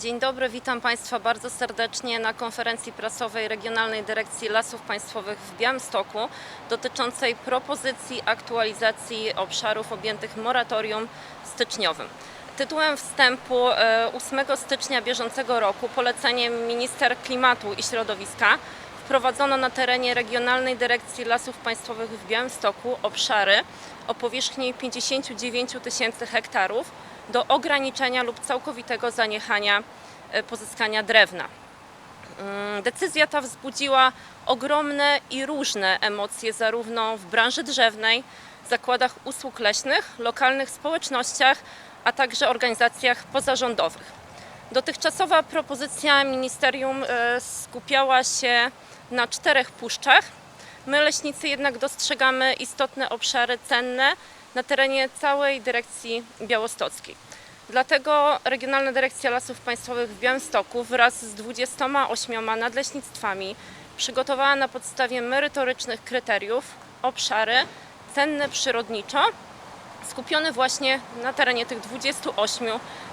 Dzień dobry, witam Państwa bardzo serdecznie na konferencji prasowej Regionalnej Dyrekcji Lasów Państwowych w Białymstoku dotyczącej propozycji aktualizacji obszarów objętych moratorium styczniowym. Tytułem wstępu e, 8 stycznia bieżącego roku poleceniem minister klimatu i środowiska wprowadzono na terenie Regionalnej Dyrekcji Lasów Państwowych w Białymstoku obszary o powierzchni 59 tysięcy hektarów do ograniczenia lub całkowitego zaniechania e, pozyskania drewna. Mm, Decyzja ta wzbudziła ogromne i różne emocje zarówno w branży drzewnej, zakładach usług leśnych, lokalnych społecznościach, a także organizacjach pozarządowych. Dotychczasowa propozycja ministerium e, skupiała się na czterech puszczach. My, leśnicy, jednak dostrzegamy istotne obszary cenne na terenie całej dyrekcji białostockiej. Dlatego Regionalna Dyrekcja Lasów Państwowych w Białymstoku wraz z 28 nadleśnictwami przygotowała na podstawie merytorycznych kryteriów obszary cenne przyrodniczo, skupione właśnie na terenie tych 28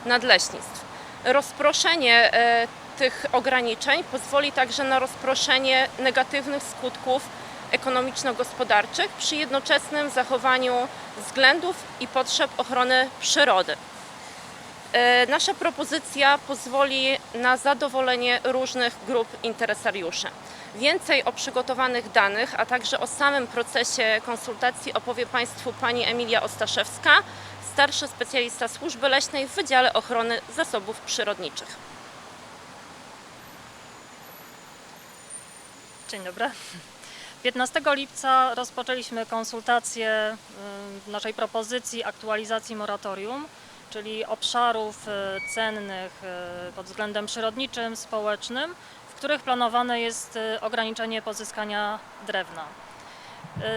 nadleśnictw. Rozproszenie e, tych ograniczeń pozwoli także na rozproszenie negatywnych skutków ekonomiczno-gospodarczych przy jednoczesnym zachowaniu względów i potrzeb ochrony przyrody. E, Nasza propozycja pozwoli na zadowolenie różnych grup interesariuszy. Więcej o przygotowanych danych, a także o samym procesie konsultacji opowie Państwu pani Emilia Ostaszewska, starszy specjalista służby leśnej w Wydziale Ochrony Zasobów Przyrodniczych. Dzień dobry. 15 lipca rozpoczęliśmy konsultacje y, naszej propozycji aktualizacji moratorium, czyli obszarów y, cennych y, pod względem przyrodniczym, społecznym, w których planowane jest ograniczenie pozyskania drewna.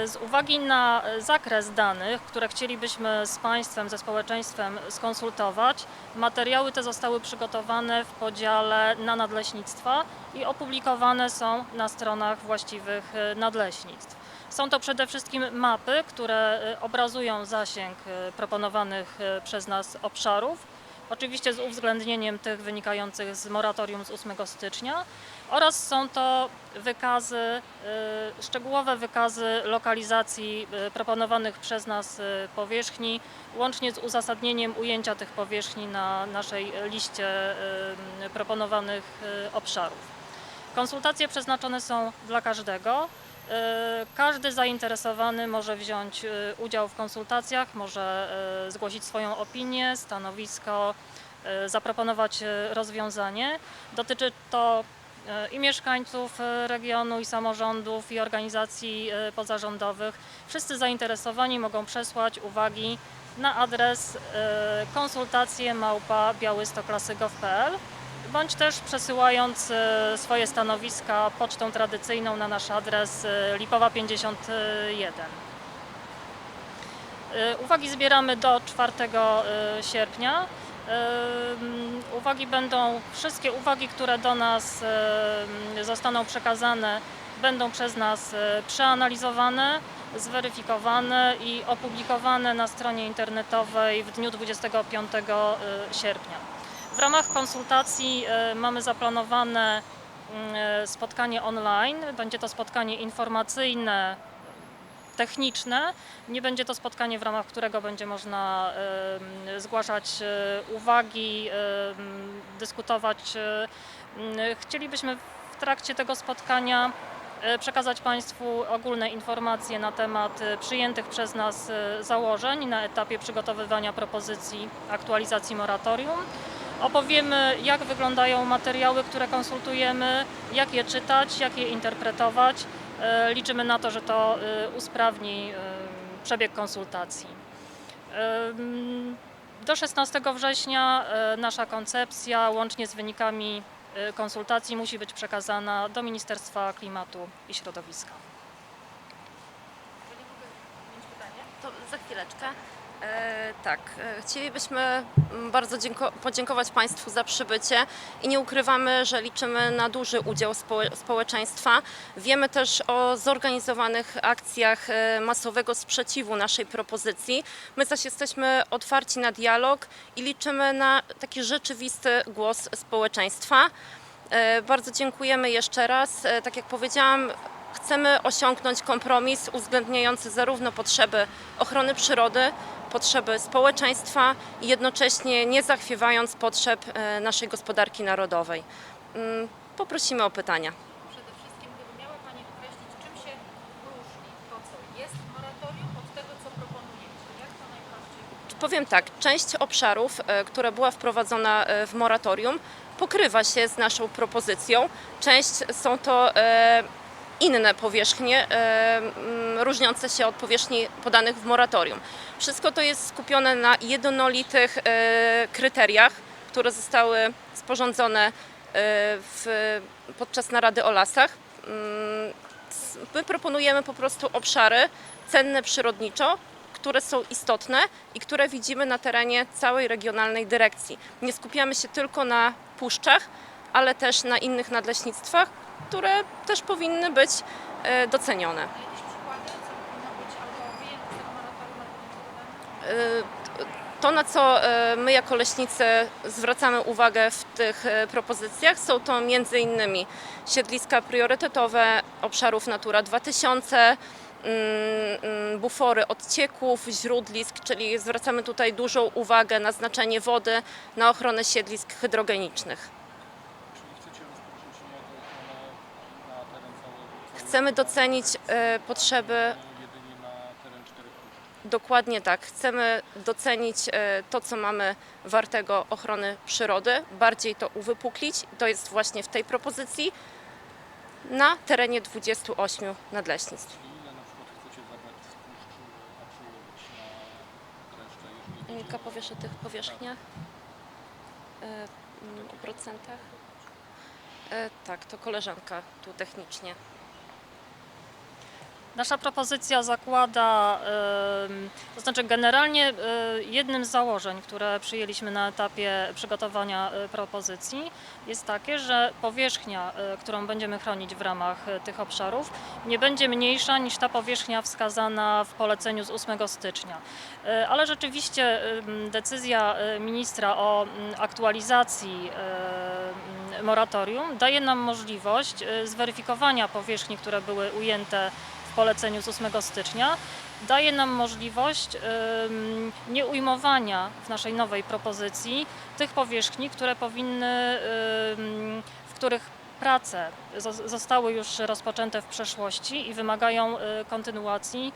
Y, Z uwagi na zakres danych, które chcielibyśmy z Państwem, ze społeczeństwem skonsultować, materiały te zostały przygotowane w podziale na nadleśnictwa i opublikowane są na stronach właściwych y, nadleśnictw. Są to przede wszystkim mapy, które y, obrazują zasięg proponowanych przez nas obszarów, oczywiście z uwzględnieniem tych wynikających z moratorium z 8 stycznia oraz są to wykazy, y, szczegółowe wykazy lokalizacji y, proponowanych przez nas y, powierzchni, łącznie z uzasadnieniem ujęcia tych powierzchni na naszej liście proponowanych obszarów. Konsultacje przeznaczone są dla każdego. Każdy zainteresowany może wziąć udział w konsultacjach, może zgłosić swoją opinię, stanowisko, zaproponować rozwiązanie. Dotyczy to i mieszkańców y, regionu, i samorządów, i organizacji y, pozarządowych. Wszyscy zainteresowani mogą przesłać uwagi na adres konsultacje małpa białystoklasy.gov.pl bądź też przesyłając e, swoje stanowiska pocztą tradycyjną na nasz adres e, Lipowa 51. E, Uwagi zbieramy do 4 e, sierpnia. Uwagi będą, wszystkie uwagi, które do nas zostaną przekazane, będą przez nas e, przeanalizowane, zweryfikowane i opublikowane na stronie internetowej w dniu 25 e, sierpnia. W ramach konsultacji e, mamy zaplanowane mm, spotkanie online. Będzie to spotkanie informacyjne, techniczne. Nie będzie to spotkanie, w ramach którego będzie można zgłaszać e, uwagi, dyskutować. e, Chcielibyśmy w trakcie tego spotkania e, przekazać Państwu ogólne informacje na temat przyjętych przez nas założeń na etapie przygotowywania propozycji aktualizacji moratorium. Opowiemy, jak wyglądają materiały, które konsultujemy, jak je czytać, jak je interpretować. E, Liczymy na to, że to e, usprawni e, przebieg konsultacji. Do 16 września nasza koncepcja, łącznie z wynikami konsultacji, musi być przekazana do Ministerstwa Klimatu i Środowiska. To za chwileczkę. Tak, e, chcielibyśmy mm, bardzo dzięko- podziękować Państwu za przybycie i nie ukrywamy, że liczymy na duży udział społe- społeczeństwa. Wiemy też o zorganizowanych akcjach e, masowego sprzeciwu naszej propozycji. My zaś jesteśmy otwarci na dialog i liczymy na taki rzeczywisty głos społeczeństwa. E, Bardzo dziękujemy jeszcze raz. Tak jak powiedziałam, chcemy osiągnąć kompromis uwzględniający zarówno potrzeby ochrony przyrody, potrzeby społeczeństwa i jednocześnie nie zachwiewając potrzeb e, naszej gospodarki narodowej. Mm, Poprosimy o pytania. Przede wszystkim, gdyby miała Pani określić, czym się różni to, co jest w moratorium od tego, co proponujecie? Jak to najprościej? Powiem tak, część obszarów, e, która była wprowadzona e, w moratorium, pokrywa się z naszą propozycją. Część są to inne powierzchnie, e, różniące się od powierzchni podanych w moratorium. Wszystko to jest skupione na jednolitych e, kryteriach, które zostały sporządzone e, w, podczas narady o lasach. Mm, My proponujemy po prostu obszary cenne przyrodniczo, które są istotne i które widzimy na terenie całej regionalnej dyrekcji. Nie skupiamy się tylko na puszczach, ale też na innych nadleśnictwach, które też powinny być e, docenione. E, To, na co e, my jako leśnicy zwracamy uwagę w tych propozycjach, są to między innymi siedliska priorytetowe obszarów Natura 2000, mm, mm, bufory odcieków, źródlisk, czyli zwracamy tutaj dużą uwagę na znaczenie wody, na ochronę siedlisk hydrogenicznych. Chcemy docenić e, potrzeby. Dokładnie tak. Chcemy docenić e, to, co mamy wartego ochrony przyrody, bardziej to uwypuklić. To jest właśnie w tej propozycji na terenie 28 nadleśnictw. Czyli ile na przykład chcecie zabrać z puszczy, a przyjąć na resztę, jeżeli Milka, powiesz o tych powierzchniach? E, mm, O procentach? Tak, to koleżanka tu technicznie. Nasza propozycja zakłada, to znaczy generalnie e, jednym z założeń, które przyjęliśmy na etapie przygotowania e, propozycji jest takie, że powierzchnia, e, którą będziemy chronić w ramach tych obszarów nie będzie mniejsza niż ta powierzchnia wskazana w poleceniu z 8 stycznia. Ale rzeczywiście decyzja ministra o mm, aktualizacji mm, moratorium daje nam możliwość zweryfikowania powierzchni, które były ujęte w poleceniu z 8 stycznia, daje nam możliwość nieujmowania w naszej nowej propozycji tych powierzchni, które powinny, w których prace zo- zostały już rozpoczęte w przeszłości i wymagają e, kontynuacji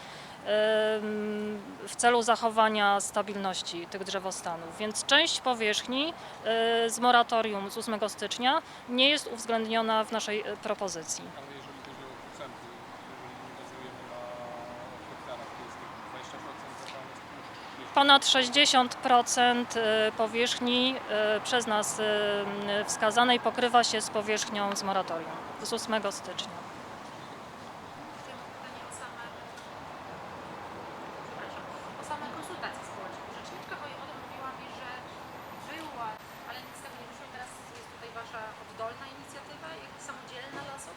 w celu zachowania stabilności tych drzewostanów. Więc część powierzchni e, z moratorium z 8 stycznia nie jest uwzględniona w naszej e, propozycji. Ale jeżeli chodzi o procenty, jeżeli nie bazujemy na hektarach, to jest to 20% zabrane z puszcz, Ponad 60% y, powierzchni y, przez nas y, wskazanej pokrywa się z powierzchnią z moratorium z 8 stycznia. Jeszcze mam pytanie o same, przepraszam, o same konsultacje społeczne. Rzeczniczka wojewody mówiła mi, że była, ale nic z tego nie wyszło i teraz jest tutaj Wasza oddolna inicjatywa, jakby samodzielna lasów?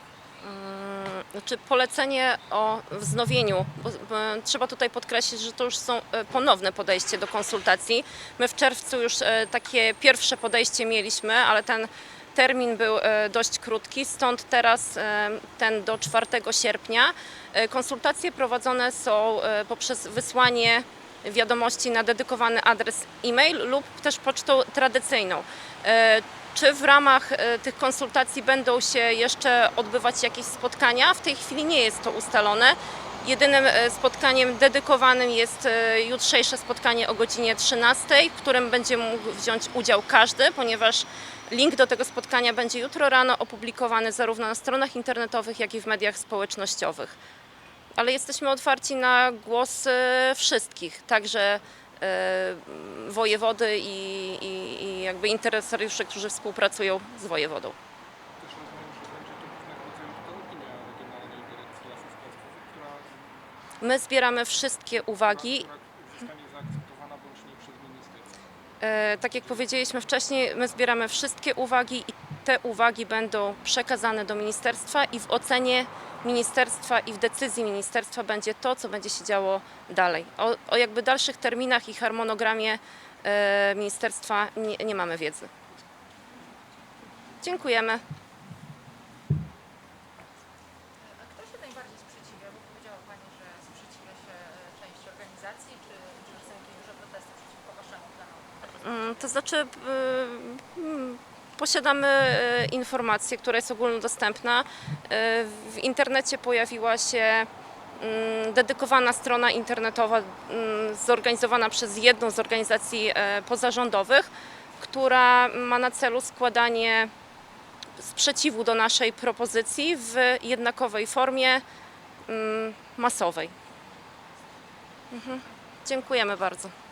Mm, Znaczy polecenie o wznowieniu, bo, bo trzeba tutaj podkreślić, że to już są e, ponowne podejście do konsultacji. My w czerwcu już e, takie pierwsze podejście mieliśmy, ale ten termin był e, dość krótki, stąd teraz ten do 4 sierpnia. Konsultacje prowadzone są poprzez wysłanie wiadomości na dedykowany adres e-mail lub też pocztą tradycyjną. Czy w ramach e, tych konsultacji będą się jeszcze odbywać jakieś spotkania? W tej chwili nie jest to ustalone. Jedynym e, spotkaniem dedykowanym jest e, jutrzejsze spotkanie o godzinie 13, w którym będzie mógł wziąć udział każdy, ponieważ link do tego spotkania będzie jutro rano opublikowany zarówno na stronach internetowych, jak i w mediach społecznościowych. Ale jesteśmy otwarci na głos wszystkich, także wojewody i, i, i jakby interesariuszy, którzy współpracują z wojewodą. My zbieramy wszystkie uwagi. E, Tak jak powiedzieliśmy wcześniej, my zbieramy wszystkie uwagi i te uwagi będą przekazane do ministerstwa i w ocenie ministerstwa i w decyzji ministerstwa będzie to, co będzie się działo dalej. O, o jakby dalszych terminach i harmonogramie e, ministerstwa nie, nie mamy wiedzy. Dziękujemy. A kto się najbardziej sprzeciwia? Bo powiedziała Pani, że sprzeciwia się e, część organizacji, czy, czy są jakieś duże protesty przeciwko Waszemu planowi? Mm, To znaczy, y, mm, posiadamy y, informację, która jest ogólnodostępna. Y, W internecie pojawiła się mm, dedykowana strona internetowa mm, zorganizowana przez jedną z organizacji e, pozarządowych, która ma na celu składanie sprzeciwu do naszej propozycji w jednakowej formie mm, masowej. Mhm. Dziękujemy bardzo.